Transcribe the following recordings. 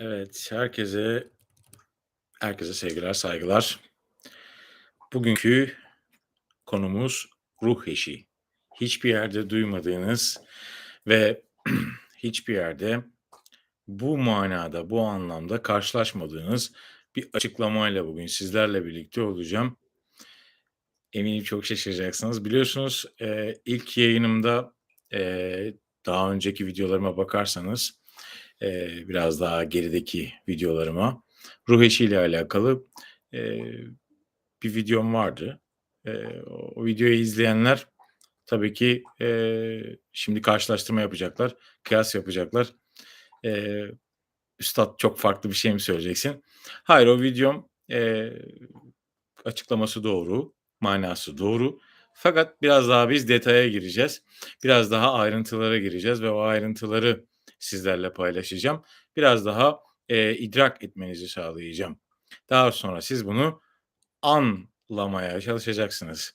Evet, herkese herkese sevgiler, saygılar. Bugünkü konumuz ruh eşi. Hiçbir yerde duymadığınız ve hiçbir yerde bu manada, bu anlamda karşılaşmadığınız bir açıklamayla bugün sizlerle birlikte olacağım. Eminim çok şaşıracaksınız. Biliyorsunuz, ilk yayınımda, daha önceki videolarıma bakarsanız, eee, biraz daha gerideki videolarıma ruh eşiyle alakalı, eee, bir videom vardı. Eee, o videoyu izleyenler tabii ki, eee, şimdi karşılaştırma yapacaklar, kıyas yapacaklar. Eee, "Üstad çok farklı bir şey mi söyleyeceksin?" Hayır, o videom, eee, açıklaması doğru, manası doğru. Fakat biraz daha biz detaya gireceğiz. Biraz daha ayrıntılara gireceğiz ve o ayrıntıları sizlerle paylaşacağım. Biraz daha, eee, idrak etmenizi sağlayacağım. Daha sonra siz bunu anlamaya çalışacaksınız.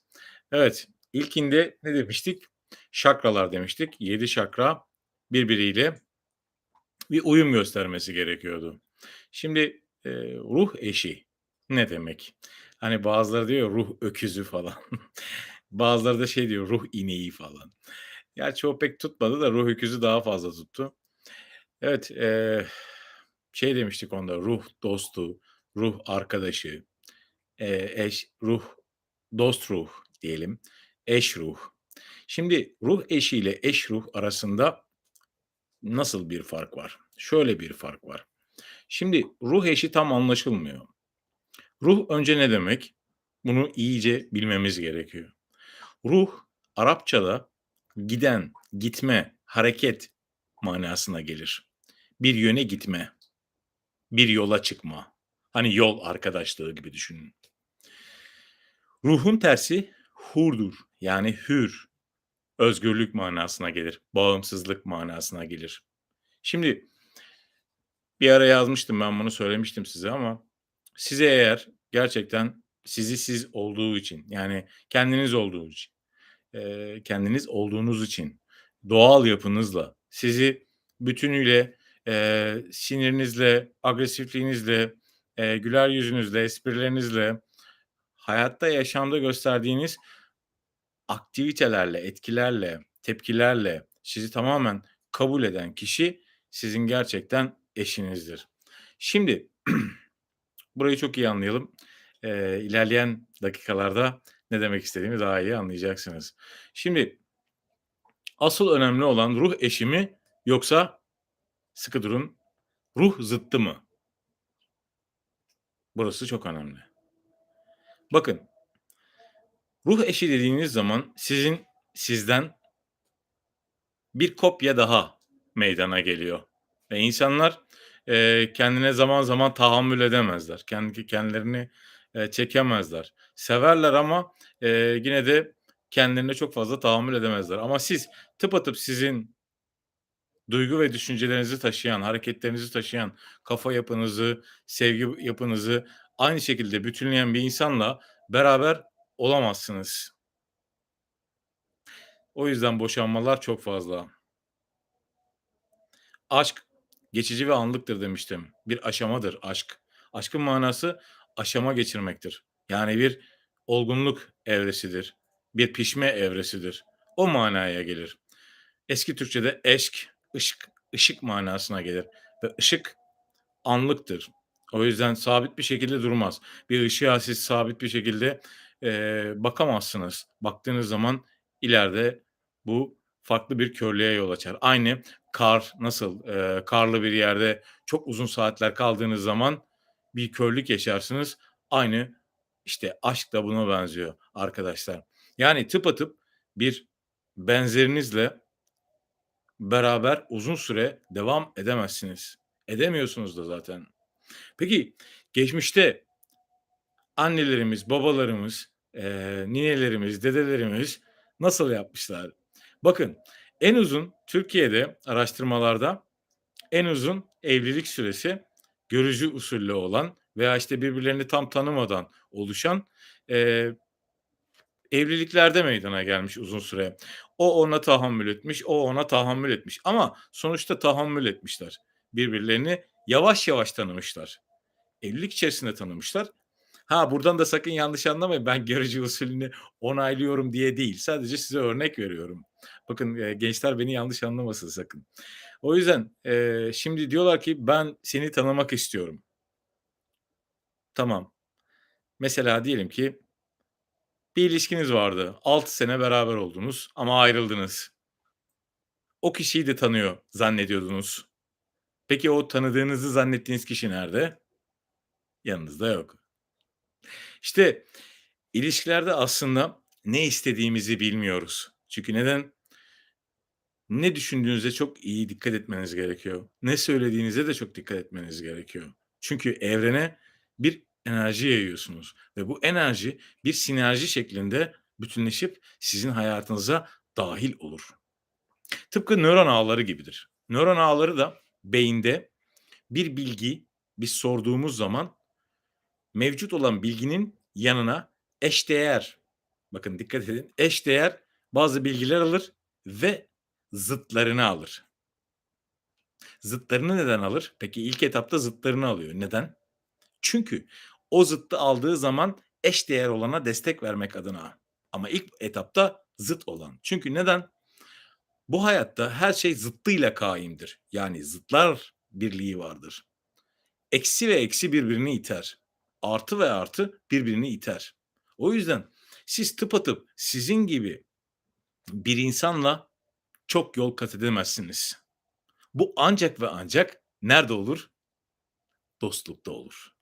Evet, ilkinde ne demiştik? Şakralar demiştik. 7 şakra birbiriyle bir uyum göstermesi gerekiyordu. Şimdi, eee, ruh eşi ne demek? Hani bazıları diyor ruh öküzü falan. Bazıları da şey diyor ruh ineği falan. Gerçi o pek tutmadı da ruh öküzü daha fazla tuttu. Evet, eee, şey demiştik onda ruh dostu, ruh arkadaşı, eee, eş, ruh, dost ruh diyelim, eş ruh. Şimdi ruh eşiyle eş ruh arasında nasıl bir fark var? Şöyle bir fark var. Şimdi ruh eşi tam anlaşılmıyor. Ruh önce ne demek? Bunu iyice bilmemiz gerekiyor. Ruh Arapçada giden, gitme, hareket manasına gelir. Bir yöne gitme, bir yola çıkma. Hani yol arkadaşlığı gibi düşünün. Ruhun tersi hurdur. Yani hür, özgürlük manasına gelir, bağımsızlık manasına gelir. Şimdi bir ara yazmıştım ben bunu söylemiştim size ama size eğer gerçekten sizi siz olduğu için yani kendiniz olduğu için, kendiniz olduğunuz için doğal yapınızla sizi bütünüyle, eee, sinirinizle, agresifliğinizle, eee, güler yüzünüzle, esprilerinizle, hayatta, yaşamda gösterdiğiniz aktivitelerle, etkilerle, tepkilerle sizi tamamen kabul eden kişi sizin gerçekten eşinizdir. Şimdi burayı çok iyi anlayalım. Eee, ilerleyen dakikalarda ne demek istediğimi daha iyi anlayacaksınız. Şimdi asıl önemli olan ruh eşi mi yoksa sıkı durun, ruh zıttı mı? Burası çok önemli. Bakın ruh eşi dediğiniz zaman sizin sizden bir kopya daha meydana geliyor ve insanlar, eee, kendine zaman zaman tahammül edemezler. Kendi kendilerini, eee, çekemezler. Severler ama, eee, yine de kendilerine çok fazla tahammül edemezler ama siz tıpatıp sizin duygu ve düşüncelerinizi taşıyan, hareketlerinizi taşıyan, kafa yapınızı, sevgi yapınızı aynı şekilde bütünleyen bir insanla beraber olamazsınız. O yüzden boşanmalar çok fazla. Aşk geçici ve anlıktır demiştim. Bir aşamadır aşk. Aşkın manası aşama geçirmektir. Yani bir olgunluk evresidir. Bir pişme evresidir. O manaya gelir. Eski Türkçede eşk, ışık, ışık manasına gelir ve ışık anlıktır. O yüzden sabit bir şekilde durmaz. Bir ışığa siz sabit bir şekilde, eee, bakamazsınız. Baktığınız zaman ileride bu farklı bir körlüğe yol açar. Aynı kar nasıl, eee, karlı bir yerde çok uzun saatler kaldığınız zaman bir körlük yaşarsınız. Aynı, işte, aşk da buna benziyor arkadaşlar. Yani tıpatıp bir benzerinizle beraber uzun süre devam edemezsiniz. Edemiyorsunuz da zaten. Peki, geçmişte annelerimiz, babalarımız, eee, ninelerimiz, dedelerimiz nasıl yapmışlar? Bakın, en uzun Türkiye'de araştırmalarda en uzun evlilik süresi görücü usulü olan veya, işte, birbirlerini tam tanımadan oluşan, eee, evliliklerde meydana gelmiş uzun süre. O ona tahammül etmiş, o ona tahammül etmiş ama sonuçta tahammül etmişler. Birbirlerini yavaş yavaş tanımışlar. Evlilik içerisinde tanımışlar. Ha buradan da sakın yanlış anlamayın. Ben görücü usulünü onaylıyorum diye değil. Sadece size örnek veriyorum. Bakın eee, gençler beni yanlış anlamasın sakın. O yüzden eee, şimdi diyorlar ki ben seni tanımak istiyorum. Tamam. Mesela diyelim ki bir ilişkiniz vardı. 6 sene beraber oldunuz ama ayrıldınız. O kişiyi de tanıyor zannediyordunuz. Peki o tanıdığınızı zannettiğiniz kişi nerede? Yanınızda yok. İşte ilişkilerde aslında ne istediğimizi bilmiyoruz. Çünkü neden? Ne düşündüğünüze çok iyi dikkat etmeniz gerekiyor. Ne söylediğinize de çok dikkat etmeniz gerekiyor. Çünkü evrene bir enerji yayıyorsunuz ve bu enerji bir sinerji şeklinde bütünleşip sizin hayatınıza dahil olur. Tıpkı nöron ağları gibidir. Nöron ağları da beyinde bir bilgi biz sorduğumuz zaman mevcut olan bilginin yanına eşdeğer, bakın dikkat edin, eşdeğer bazı bilgiler alır ve zıtlarını alır. Zıtlarını neden alır? Peki ilk etapta zıtlarını alıyor. Neden? Çünkü o zıttı aldığı zaman eşdeğer olana destek vermek adına. Ama ilk etapta zıt olan. Çünkü neden? Bu hayatta her şey zıttıyla kaimdir. Yani zıtlar birliği vardır. Eksi ve eksi birbirini iter. Artı ve artı birbirini iter. O yüzden siz tıpatıp sizin gibi bir insanla çok yol kat edemezsiniz. Bu ancak ve ancak nerede olur? Dostlukta olur.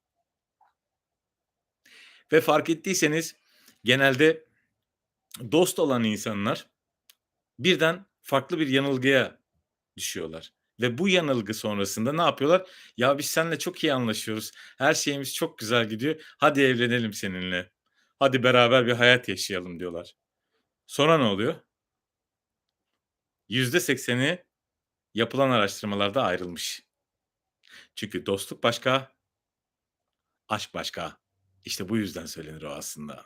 Ve fark ettiyseniz genelde dost olan insanlar birden farklı bir yanılgıya düşüyorlar. Ve bu yanılgı sonrasında ne yapıyorlar? Ya biz seninle çok iyi anlaşıyoruz. Her şeyimiz çok güzel gidiyor. Hadi evlenelim seninle. Hadi beraber bir hayat yaşayalım diyorlar. Sonra ne oluyor? %80'i yapılan araştırmalarda ayrılmış. Çünkü dostluk başka, aşk başka. İşte bu yüzden söylenir o aslında.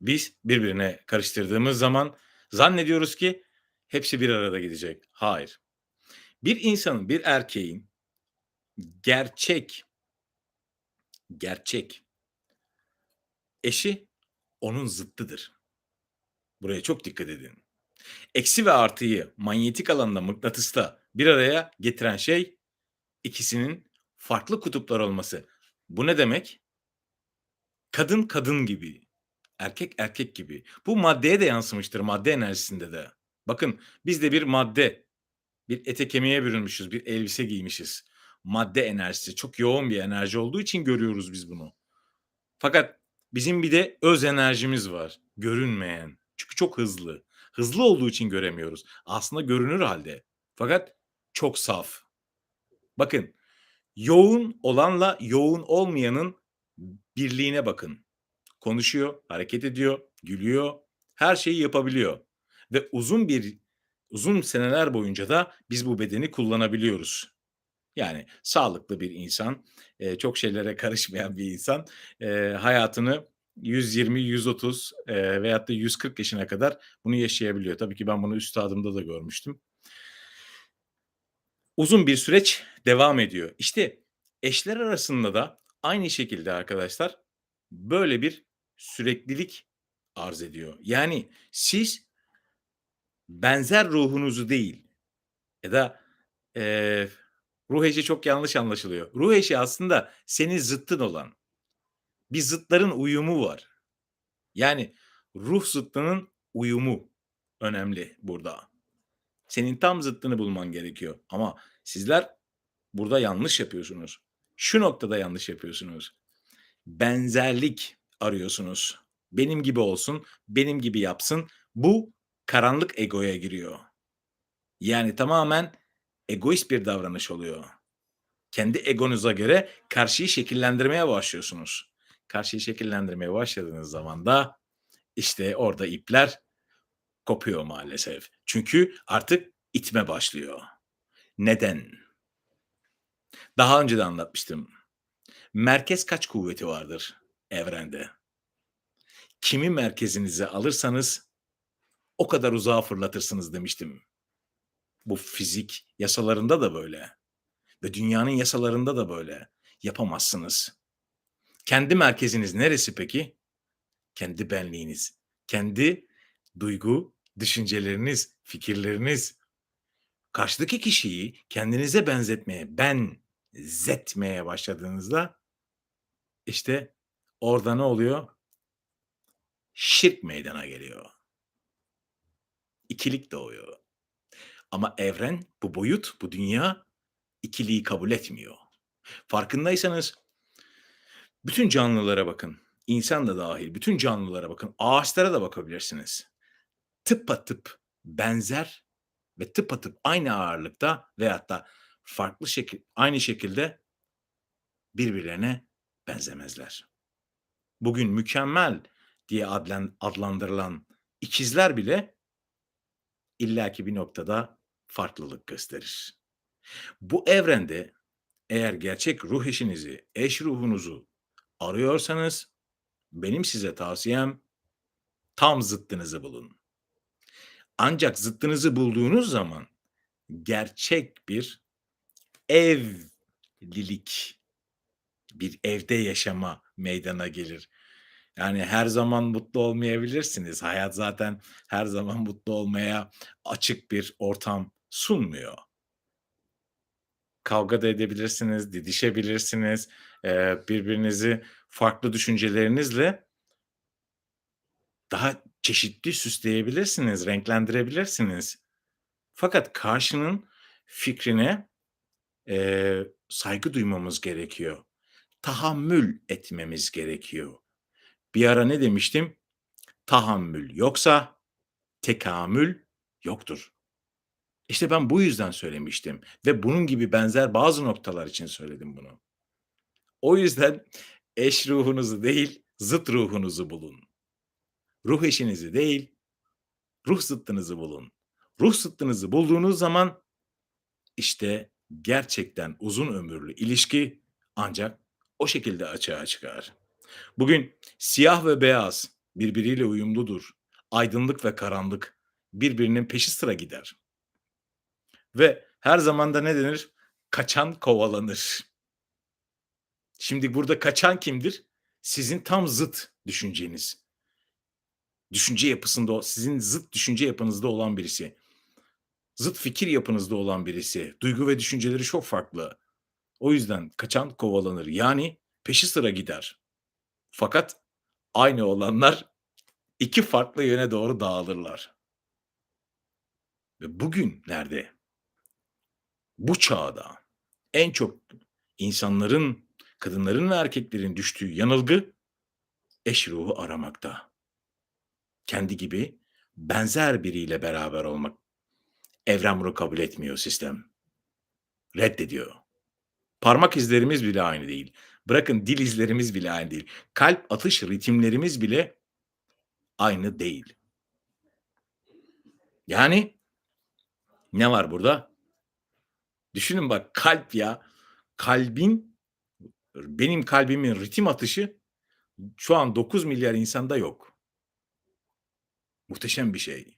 Biz birbirine karıştırdığımız zaman zannediyoruz ki hepsi bir arada gidecek. Hayır. Bir insanın, bir erkeğin gerçek gerçek eşi onun zıttıdır. Buraya çok dikkat edin. Eksi ve artıyı manyetik alanda mıknatısta bir araya getiren şey ikisinin farklı kutuplar olması. Bu ne demek? Kadın kadın gibi, erkek erkek gibi. Bu maddeye de yansımıştır, madde enerjisinde de. Bakın biz de bir madde, bir ete kemiğe bürünmüşüz, bir elbise giymişiz. Madde enerjisi çok yoğun bir enerji olduğu için görüyoruz biz bunu. Fakat bizim bir de öz enerjimiz var, görünmeyen. Çünkü çok hızlı. Hızlı olduğu için göremiyoruz. Aslında görünür halde. Fakat çok saf. Bakın, yoğun olanla yoğun olmayanın birliğine bakın. Konuşuyor, hareket ediyor, gülüyor, her şeyi yapabiliyor ve uzun bir uzun seneler boyunca da biz bu bedeni kullanabiliyoruz. Yani sağlıklı bir insan, eee, çok şeylere karışmayan bir insan, eee, hayatını 120-130 eee, veyahut da 140 yaşına kadar bunu yaşayabiliyor. Tabii ki ben bunu üstadımda da görmüştüm. Uzun bir süreç devam ediyor. İşte eşler arasında da aynı şekilde arkadaşlar böyle bir süreklilik arz ediyor. Yani siz benzer ruhunuzu değil ya da, eee, ruh eşi çok yanlış anlaşılıyor. Ruh eşi aslında senin zıttın olan. Bir zıtların uyumu var. Yani ruh zıttının uyumu önemli burada. Senin tam zıttını bulman gerekiyor ama sizler burada yanlış yapıyorsunuz. Şu noktada yanlış yapıyorsunuz. Benzerlik arıyorsunuz. Benim gibi olsun, benim gibi yapsın. Bu karanlık egoya giriyor. Yani tamamen egoist bir davranış oluyor. Kendi egonuza göre karşıyı şekillendirmeye başlıyorsunuz. Karşıyı şekillendirmeye başladığınız zaman da işte orada ipler kopuyor maalesef. Çünkü artık itme başlıyor. Neden? Daha önce de anlatmıştım. Merkez kaç kuvveti vardır evrende? Kimi merkezinize alırsanız o kadar uzağa fırlatırsınız demiştim. Bu fizik yasalarında da böyle. ve dünyanın yasalarında da böyle. Yapamazsınız. Kendi merkeziniz neresi peki? Kendi benliğiniz. Kendi duygu, düşünceleriniz, fikirleriniz. Karşıdaki kişiyi kendinize benzetmeye, benzetmeye başladığınızda işte orada ne oluyor? Şirk meydana geliyor. İkilik doğuyor. Ama evren, bu boyut, bu dünya ikiliği kabul etmiyor. Farkındaysanız bütün canlılara bakın. İnsan da dahil bütün canlılara bakın. Ağaçlara da bakabilirsiniz. Tıpatıp benzer ve tıpatıp aynı ağırlıkta veyahut da farklı şekil aynı şekilde birbirlerine benzemezler. Bugün mükemmel diye adlandırılan ikizler bile illaki bir noktada farklılık gösterir. Bu evrende eğer gerçek ruh eşinizi, eş ruhunuzu arıyorsanız benim size tavsiyem tam zıttınızı bulun. Ancak zıttınızı bulduğunuz zaman gerçek bir evlilik, bir evde yaşama meydana gelir. Yani her zaman mutlu olmayabilirsiniz. Hayat zaten her zaman mutlu olmaya açık bir ortam sunmuyor. Kavga da edebilirsiniz, didişebilirsiniz. Birbirinizi farklı düşüncelerinizle daha çeşitli süsleyebilirsiniz, renklendirebilirsiniz. Fakat karşının fikrine, eee, saygı duymamız gerekiyor. Tahammül etmemiz gerekiyor. Bir ara ne demiştim? Tahammül yoksa tekamül yoktur. İşte ben bu yüzden söylemiştim ve bunun gibi benzer bazı noktalar için söyledim bunu. O yüzden eş ruhunuzu değil, zıt ruhunuzu bulun. Ruh eşinizi değil, ruh zıttınızı bulun. Ruh zıttınızı bulduğunuz zaman işte gerçekten uzun ömürlü ilişki ancak o şekilde açığa çıkar. Bugün siyah ve beyaz birbiriyle uyumludur. Aydınlık ve karanlık birbirinin peşi sıra gider. Ve her zaman da ne denir? Kaçan kovalanır. Şimdi burada kaçan kimdir? Sizin tam zıt düşünceniz. Düşünce yapısında sizin zıt düşünce yapınızda olan birisi. Zıt fikir yapınızda olan birisi. Duygu ve düşünceleri çok farklı. O yüzden kaçan kovalanır. Yani peşi sıra gider. Fakat aynı olanlar iki farklı yöne doğru dağılırlar. Ve bugün nerede? Bu çağda en çok insanların, kadınların ve erkeklerin düştüğü yanılgı eş ruhu aramakta. Kendi gibi benzer biriyle beraber olmak. Evren bunu kabul etmiyor sistem. Reddediyor. Parmak izlerimiz bile aynı değil. Bırakın dil izlerimiz bile aynı değil. Kalp atış ritimlerimiz bile aynı değil. Yani ne var burada? Düşünün bak kalp ya. Kalbin benim kalbimin ritim atışı şu an 9 milyar insanda yok. Muhteşem bir şey.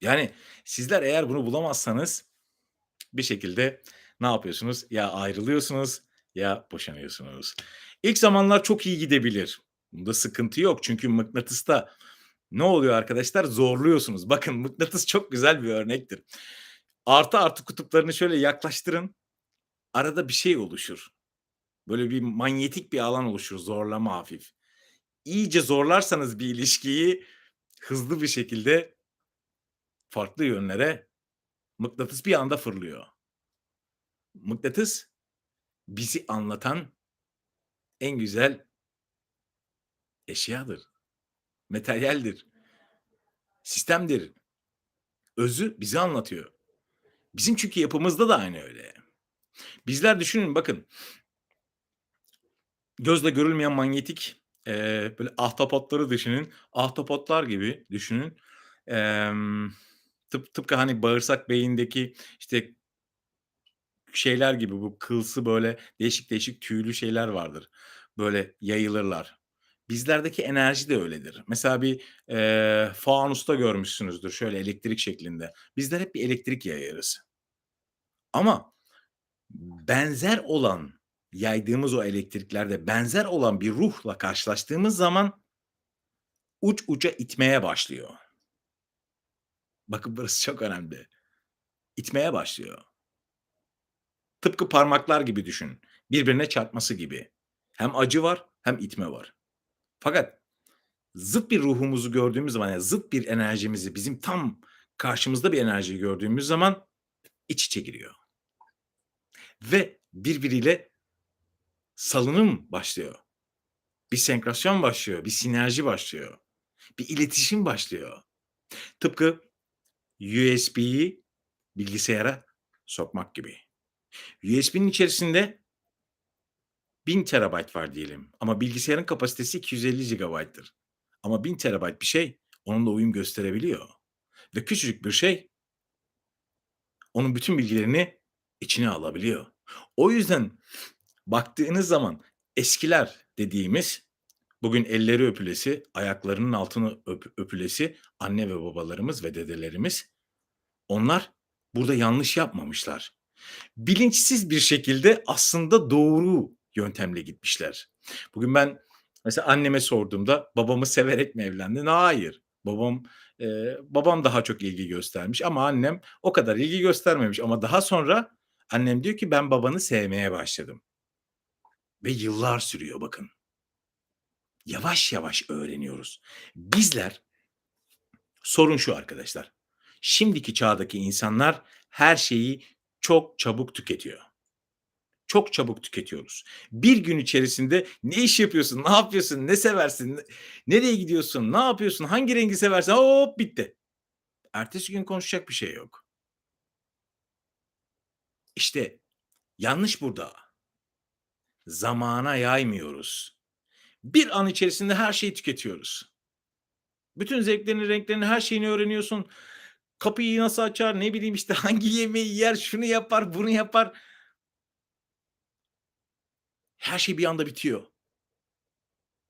Yani sizler eğer bunu bulamazsanız bir şekilde ne yapıyorsunuz? Ya ayrılıyorsunuz ya boşanıyorsunuz. İlk zamanlar çok iyi gidebilir. Bunda sıkıntı yok. Çünkü mıknatısta ne oluyor arkadaşlar? Zorluyorsunuz. Bakın mıknatıs çok güzel bir örnektir. Artı artı kutuplarını şöyle yaklaştırın. Arada bir şey oluşur. Böyle bir manyetik bir alan oluşur. Zorlama hafif. İyice zorlarsanız bir ilişkiyi hızlı bir şekilde farklı yönlere mıknatıs bir anda fırlıyor. Mıknatıs bizi anlatan en güzel eşyadır. Materyaldir. Sistemdir. Özü bizi anlatıyor. Bizim çünkü yapımızda da aynı öyle. Bizler düşünün bakın. Gözle görülmeyen manyetik eee, böyle ahtapotları düşünün. Ahtapotlar gibi düşünün. Emm, tıp tıpkı hani bağırsak beyindeki işte şeyler gibi bu kılsı böyle değişik değişik tüylü şeyler vardır. Böyle yayılırlar. Bizlerdeki enerji de öyledir. Mesela bir, eee, fanusta görmüşsünüzdür şöyle elektrik şeklinde. Bizler hep bir elektrik yayarız. Ama benzer olan, yaydığımız o elektriklerde benzer olan bir ruhla karşılaştığımız zaman uç uca itmeye başlıyor. Bakın burası çok önemli. İtmeye başlıyor. Tıpkı parmaklar gibi düşün. Birbirine çarpması gibi. Hem acı var hem itme var. Fakat zıt bir ruhumuzu gördüğümüz zaman, yani zıt bir enerjimizi, bizim tam karşımızda bir enerjiyi gördüğümüz zaman iç içe giriyor. Ve birbiriyle salınım başlıyor. Bir senkrasyon başlıyor, bir sinerji başlıyor. Bir iletişim başlıyor. Tıpkı USB'yi bilgisayara sokmak gibi. USB'nin içerisinde 1000 terabayt var diyelim ama bilgisayarın kapasitesi 250 GB'tır. Ama 1000 terabayt bir şey onunla uyum gösterebiliyor ve küçücük bir şey onun bütün bilgilerini içine alabiliyor. O yüzden baktığınız zaman eskiler dediğimiz bugün elleri öpülesi, ayaklarının altını öp öpülesi anne ve babalarımız ve dedelerimiz onlar burada yanlış yapmamışlar. Bilinçsiz bir şekilde aslında doğru yöntemle gitmişler. Bugün ben mesela anneme sorduğumda babamı severek mi evlendin? Hayır. Babam eee, babam daha çok ilgi göstermiş ama annem o kadar ilgi göstermemiş ama daha sonra annem diyor ki ben babanı sevmeye başladım. Ve yıllar sürüyor bakın. Yavaş yavaş öğreniyoruz. Bizler sorun şu arkadaşlar. Şimdiki çağdaki insanlar her şeyi çok çabuk tüketiyor. Çok çabuk tüketiyoruz. Bir gün içerisinde ne iş yapıyorsun, ne yapıyorsun, ne seversin, nereye gidiyorsun, ne yapıyorsun, hangi rengi seversin, hop bitti. Ertesi gün konuşacak bir şey yok. İşte yanlış burada. Zamana yaymıyoruz. Bir an içerisinde her şeyi tüketiyoruz. Bütün zevklerini, renklerini, her şeyini öğreniyorsun. Kapıyı nasıl açar, ne bileyim işte hangi yemeği yer, şunu yapar, bunu yapar. Her şey bir anda bitiyor.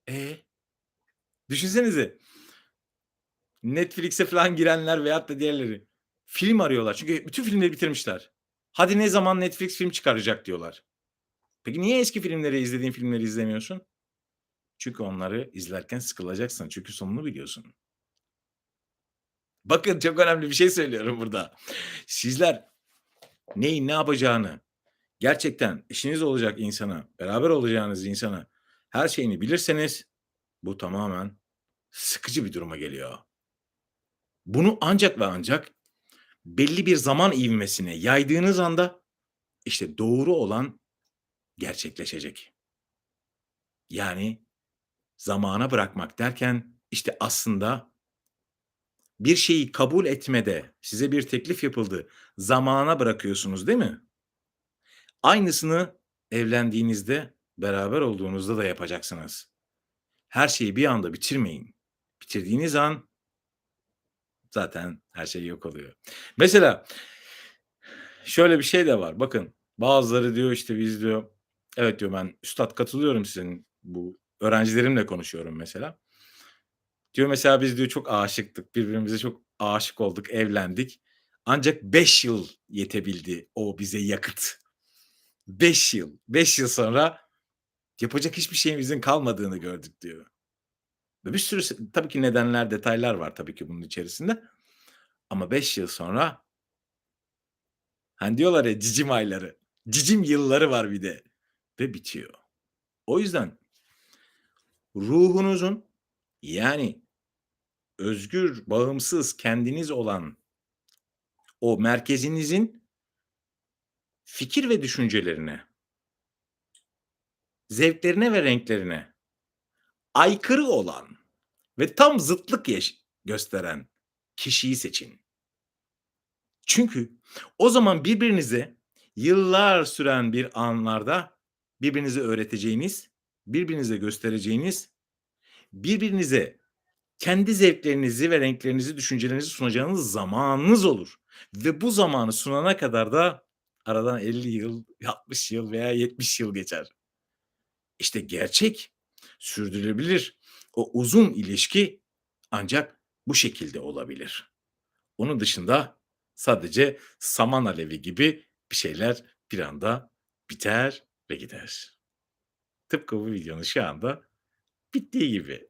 E? Düşünsenize. Netflix'e falan girenler veyahut da diğerleri film arıyorlar. Çünkü bütün filmleri bitirmişler. Hadi ne zaman Netflix film çıkaracak diyorlar. Peki niye eski filmleri, izlediğin filmleri izlemiyorsun? Çünkü onları izlerken sıkılacaksın. Çünkü sonunu biliyorsun. Bakın çok önemli bir şey söylüyorum burada. Sizler neyin ne yapacağını gerçekten eşiniz olacak insana, beraber olacağınız insana her şeyini bilirseniz bu tamamen sıkıcı bir duruma geliyor. Bunu ancak ve ancak belli bir zaman ivmesine yaydığınız anda işte doğru olan gerçekleşecek. Yani zamana bırakmak derken işte aslında bir şeyi kabul etmede size bir teklif yapıldı. Zamana bırakıyorsunuz değil mi? Aynısını evlendiğinizde, beraber olduğunuzda da yapacaksınız. Her şeyi bir anda bitirmeyin. Bitirdiğiniz an zaten her şey yok oluyor. Mesela şöyle bir şey de var. Bakın bazıları diyor işte biz diyor evet diyor ben üstad katılıyorum sizin bu öğrencilerimle konuşuyorum mesela. Diyor mesela biz diyor çok aşıktık. Birbirimize çok aşık olduk, evlendik. Ancak 5 yıl yetebildi o bize yakıt. 5 yıl. 5 yıl sonra yapacak hiçbir şeyimizin kalmadığını gördük diyor. Ve bir sürü tabii ki nedenler, detaylar var tabii ki bunun içerisinde. Ama 5 yıl sonra hani diyorlar ya cicim ayları, cicim yılları var bir de ve bitiyor. O yüzden ruhunuzun yani özgür, bağımsız, kendiniz olan o merkezinizin fikir ve düşüncelerine zevklerine ve renklerine aykırı olan ve tam zıtlık yaş gösteren kişiyi seçin. Çünkü o zaman birbirinize yıllar süren bir anlarda birbirinize öğreteceğiniz, birbirinize göstereceğiniz, birbirinize kendi zevklerinizi ve renklerinizi, düşüncelerinizi sunacağınız zamanınız olur ve bu zamanı sunana kadar da aradan 50 yıl, 60 yıl veya 70 yıl geçer. İşte gerçek, sürdürülebilir, o uzun ilişki ancak bu şekilde olabilir. Onun dışında sadece saman alevi gibi bir şeyler bir anda biter ve gider. Tıpkı bu videonun şu anda bittiği gibi.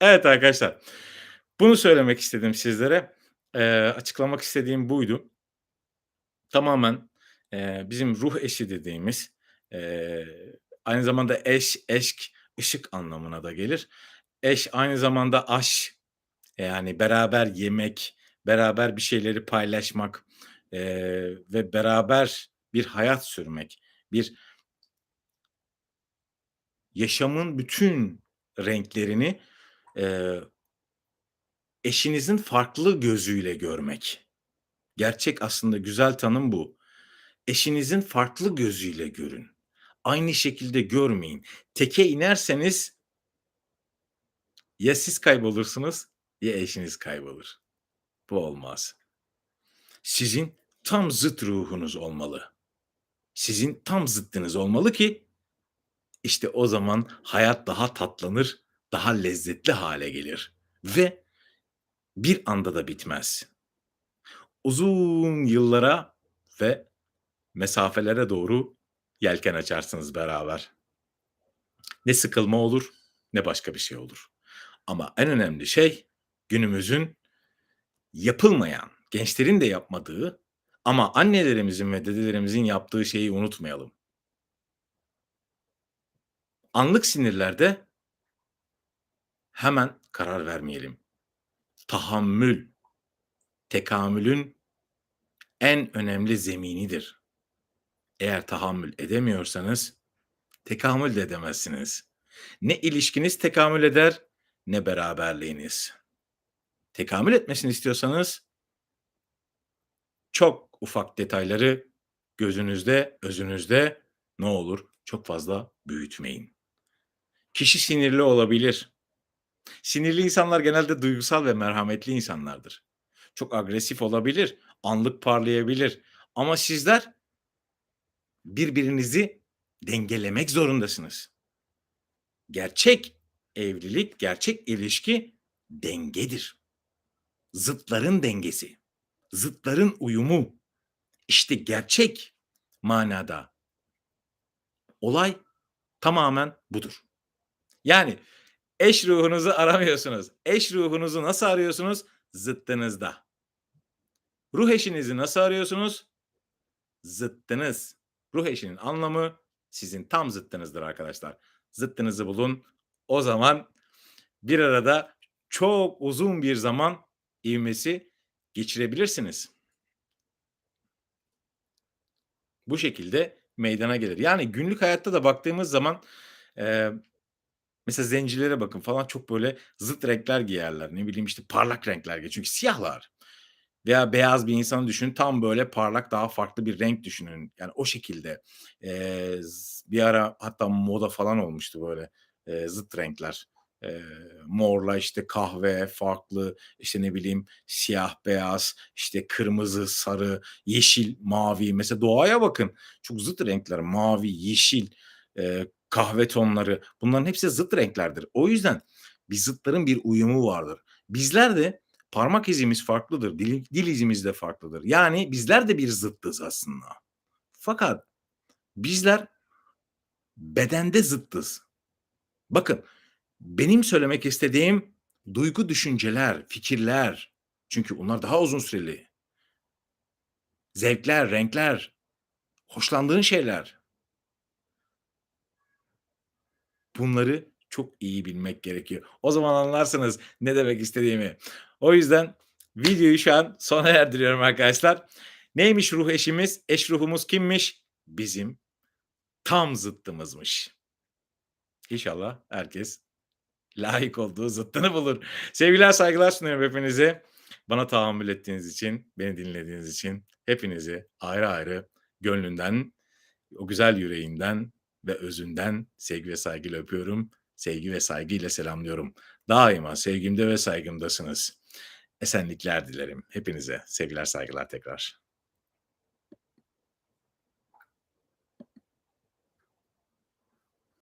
Evet arkadaşlar, bunu söylemek istedim sizlere. Eee, açıklamak istediğim buydu. Tamamen, eee, bizim ruh eşi dediğimiz, eee, aynı zamanda eş, eşk, ışık anlamına da gelir. Eş aynı zamanda aş, yani beraber yemek, beraber bir şeyleri paylaşmak, eee, ve beraber bir hayat sürmek, bir yaşamın bütün renklerini, eee eşinizin farklı gözüyle görmek. Gerçek aslında güzel tanım bu. Eşinizin farklı gözüyle görün. Aynı şekilde görmeyin. Teke inerseniz ya siz kaybolursunuz ya eşiniz kaybolur. Bu olmaz. Sizin tam zıt ruhunuz olmalı. Sizin tam zıttınız olmalı ki işte o zaman hayat daha tatlanır, daha lezzetli hale gelir ve bir anda da bitmez. Uzun yıllara ve mesafelere doğru yelken açarsınız beraber. Ne sıkılma olur ne başka bir şey olur. Ama en önemli şey günümüzün yapılmayan, gençlerin de yapmadığı ama annelerimizin ve dedelerimizin yaptığı şeyi unutmayalım. Anlık sinirlerde hemen karar vermeyelim. Tahammül, tekamülün en önemli zeminidir. Eğer tahammül edemiyorsanız tekamül de edemezsiniz. Ne ilişkiniz tekamül eder ne beraberliğiniz. Tekamül etmesini istiyorsanız çok ufak detayları gözünüzde, özünüzde ne olur çok fazla büyütmeyin. Kişi sinirli olabilir. Sinirli insanlar genelde duygusal ve merhametli insanlardır. Çok agresif olabilir, anlık parlayabilir ama sizler birbirinizi dengelemek zorundasınız. Gerçek evlilik, gerçek ilişki dengedir. Zıtların dengesi, zıtların uyumu. İşte gerçek manada olay tamamen budur. Yani eş ruhunuzu aramıyorsunuz. Eş ruhunuzu nasıl arıyorsunuz? Zıttınızda. Ruh eşinizi nasıl arıyorsunuz? Zıttınız. Ruh eşinin anlamı sizin tam zıttınızdır arkadaşlar. Zıttınızı bulun. O zaman bir arada çok uzun bir zaman ivmesi geçirebilirsiniz. Bu şekilde meydana gelir. Yani günlük hayatta da baktığımız zaman eee, mesela zencilere bakın falan çok böyle zıt renkler giyerler. Ne bileyim işte parlak renkler giyer. Çünkü siyahlar. Veya beyaz bir insanı düşünün. Tam böyle parlak daha farklı bir renk düşünün. Yani o şekilde. Eee, z bir ara hatta moda falan olmuştu böyle, eee, zıt renkler. Eee, morla işte kahve farklı, işte ne bileyim siyah beyaz, işte kırmızı, sarı, yeşil, mavi. Mesela doğaya bakın. Çok zıt renkler. Mavi, yeşil, eee, kahve tonları. Bunların hepsi zıt renklerdir. O yüzden bir zıtların bir uyumu vardır. Bizler de parmak izimiz farklıdır. Dil dil izimiz de farklıdır. Yani bizler de bir zıttız aslında. Fakat bizler bedende zıttız. Bakın, benim söylemek istediğim duygu, düşünceler, fikirler. Çünkü bunlar daha uzun süreli. Zevkler, renkler, hoşlandığın şeyler. Bunları çok iyi bilmek gerekiyor. O zaman anlarsınız ne demek istediğimi. O yüzden videoyu şu an sona erdiriyorum arkadaşlar. Neymiş ruh eşimiz? Eş ruhumuz kimmiş? Bizim tam zıttımızmış. İnşallah herkes layık olduğu zıttını bulur. Sevgiler, saygılar sunuyorum hepinize. Bana tahammül ettiğiniz için, beni dinlediğiniz için hepinizi ayrı ayrı gönlünden, o güzel yüreğinden ve özünden sevgi ve saygıyla öpüyorum. Sevgi ve saygıyla selamlıyorum. Daima sevgimde ve saygımdasınız. Esenlikler dilerim hepinize. Sevgiler, saygılar tekrar.